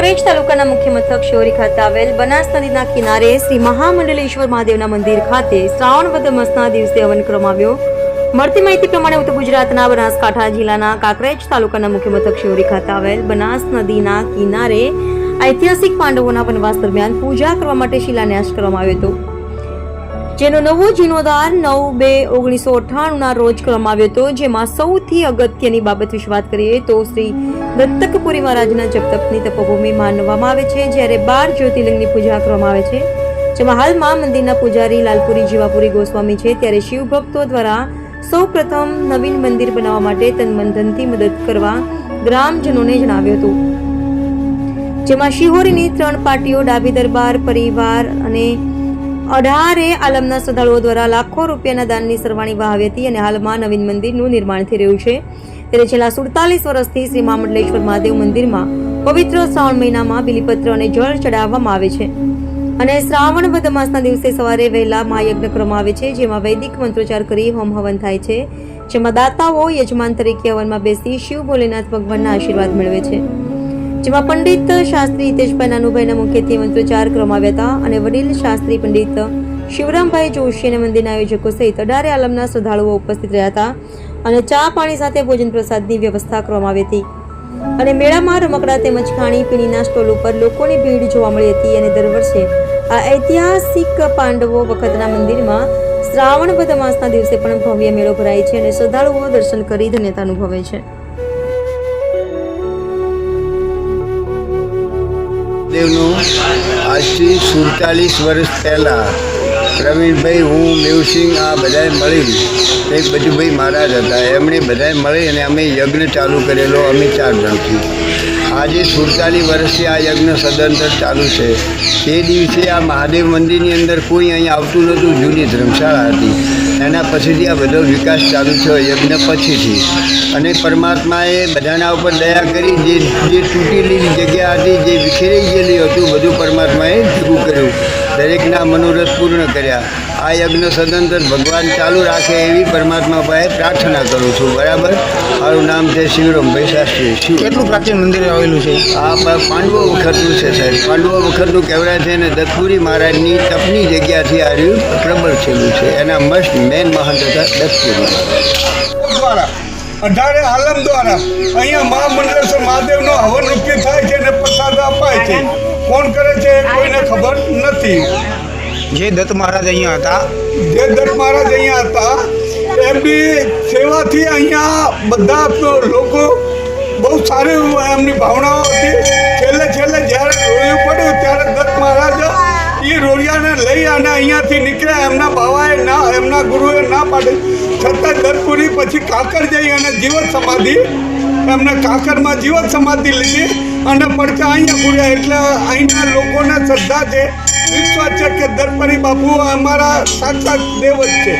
કાંકરેજ તાલુકાના મુખ્ય મથક શિહોરી ખાતે આવેલ બનાસ નદીના કિનારે શ્રી મહામંડલેશ્વર મહાદેવના મંદિર ખાતે શ્રાવણ વદ મસના દિવસે હવન કરવામાં આવ્યો. મળતી માહિતી પ્રમાણે ઉત્તર ગુજરાતના બનાસકાંઠા જિલ્લાના કાંકરેજ તાલુકાના મુખ્ય મથક શિહોરી ખાતે આવેલ બનાસ નદીના કિનારે ઐતિહાસિક પાંડવોના વનવાસ દરમિયાન પૂજા કરવા માટે શિલાન્યાસ કરવામાં આવ્યો હતો. જેનો નવો જીર્ણોદ્ધાર નવ બે ઓગણીસો અઠ્ઠાણુંના રોજ કરવામાં આવ્યો હતો, જેમાં સૌથી અગત્યની બાબત વિશે વાત કરીએ તો શ્રી દત્તકપુરી મહારાજના જપતપની તપોભૂમિ માનવામાં આવે છે, જ્યારે બાર જ્યોતિર્લિંગની પૂજા કરવામાં આવે છે, જેમાં હાલમાં મંદિરના પૂજારી લાલપુરી જીવાપુરી ગોસ્વામી છે, ત્યારે શિવ ભક્તો દ્વારા સૌ પ્રથમ નવીન મંદિર બનાવવા માટે તનમંધનથી મદદ કરવા ગ્રામજનોને જણાવ્યું હતું. જેમાં શિહોરીની ત્રણ પાર્ટીઓ, ડાબી દરબાર, પરિવાર અને અઢારે આલમના શ્રદ્ધાળુઓ દ્વારા લાખો રૂપિયાના દાનની સરવાણી વહાવી હતી અને હાલમાં નવીન મંદિરનું નિર્માણ થઈ રહ્યું છે. ત્યારે છેલ્લા સુડતાલીસ વર્ષથી શ્રી મહામંડલેશ્વર મહાદેવ મંદિરમાં પવિત્ર શ્રાવણ મહિનામાં બિલીપત્ર અને જળ ચડાવવામાં આવે છે. અને શ્રાવણ વદ માસના દિવસે સવારે વહેલા મહાયજ્ઞ કરવામાં આવે છે, જેમાં વૈદિક મંત્રોચ્ચાર કરી હોમ હવન થાય છે. જેમાં દાતાઓ યજમાન તરીકે હવનમાં બેસી શિવ ભોલેનાથ ભગવાનના આશીર્વાદ મેળવે છે. જેમાં પંડિત શાસ્ત્રી હિતેશભાઈ નાનુભાઈના મુખ્યથી મંત્રોચ્ચાર કરવામાં આવ્યા હતા અને વડીલ શાસ્ત્રી પંડિત શિવરામભાઈ જોશી અને મંદિરના આયોજકો સહિત અઢારે આલમના શ્રદ્ધાળુઓ ઉપસ્થિત રહ્યા હતા અને ચા પાણી સાથે ભોજન પ્રસાદની વ્યવસ્થા કરવામાં આવી હતી. અને મેળામાં રમકડા તેમજ ખાણી પીણીના સ્ટોલ ઉપર લોકોની ભીડ જોવા મળી હતી અને દર વર્ષે આ ઐતિહાસિક પાંડવો વખતના મંદિરમાં શ્રાવણ વદ માસના દિવસે પણ ભવ્ય મેળો ભરાય છે અને શ્રદ્ધાળુઓ દર્શન કરી ધન્યતા અનુભવે છે. આજથી સુડતાલીસ વર્ષ પહેલાં પ્રવીણભાઈ, હું, મેવસિંહ આ બધાએ મળી. એક બજુભાઈ મહારાજ હતા. એમણે બધાએ મળી અને અમે યજ્ઞ ચાલુ કરેલો. અમે ચાર જણથી આજે સુડતાલીસ વર્ષથી આ યજ્ઞ સદંતર ચાલુ છે. તે દિવસે આ મહાદેવ મંદિરની અંદર કોઈ અહીં આવતું નહોતું, જૂની ધર્મશાળા હતી. એના પછીથી આ બધો વિકાસ ચાલુ થયો યજ્ઞ પછીથી. અને પરમાત્માએ બધાના ઉપર દયા કરી, જે જે તૂટેલી જગ્યા હતી, જે વિખેરાઈ ગયેલી હતું, બધું પરમાત્માએ કર્યું દરેકના મનોરથ પૂર્ણ કર્યા. આ યજ્ઞ સદંતર ભગવાન ચાલુ રાખે એવી પરમાત્મા પાસે પ્રાર્થના કરું છું. બરાબર? મારું નામ છે શિવરામભાઈ શાસ્ત્રી. શિવ. કેટલું પ્રાચીન મંદિર આવેલું છે? આ પાંડવો વખતનું છે સાહેબ. પાંડવો વખતનું કહેવાય છે અને દત્તપુરી મહારાજની તપની જગ્યાથી આ રહ્યું. પ્રબળ થયેલું છે. એના મસ્ત મેન મહંત હતા દત્તપુરી દ્વારા અઢારે આલમ દ્વારા અહીંયા મહામંડલેશ્વર મહાદેવનો હવન રૂપી થાય છે અને પ્રસાદ અપાય છે. કોણ કરે છે એ કોઈને ખબર નથી. જે દત્ત મહારાજ અહીંયા હતા. જે દત્ત મહારાજ અહીંયા હતા એમની સેવાથી અહીંયા બધા લોકો બહુ સારી એમની ભાવનાઓ હતી. છેલ્લે છેલ્લે જ્યારે રોડિયું પડ્યું ત્યારે દત્ત મહારાજ એ રોડિયાને લઈ અને અહીંયાથી નીકળ્યા. એમના બાવાએ એમના ગુરુએ ના પાડી. છતાં દરપુરી પછી કાકર જઈ અને જીવન સમાધિ, એમને કાંકરમાં જીવન સમાધિ લીધી અને પડતા અહીંયા પૂર્યા એટલે અહીંના લોકોને શ્રદ્ધા છે, વિશ્વાસ છે કે દરપરી બાપુ અમારા સાક્ષાત દેવ જ છે.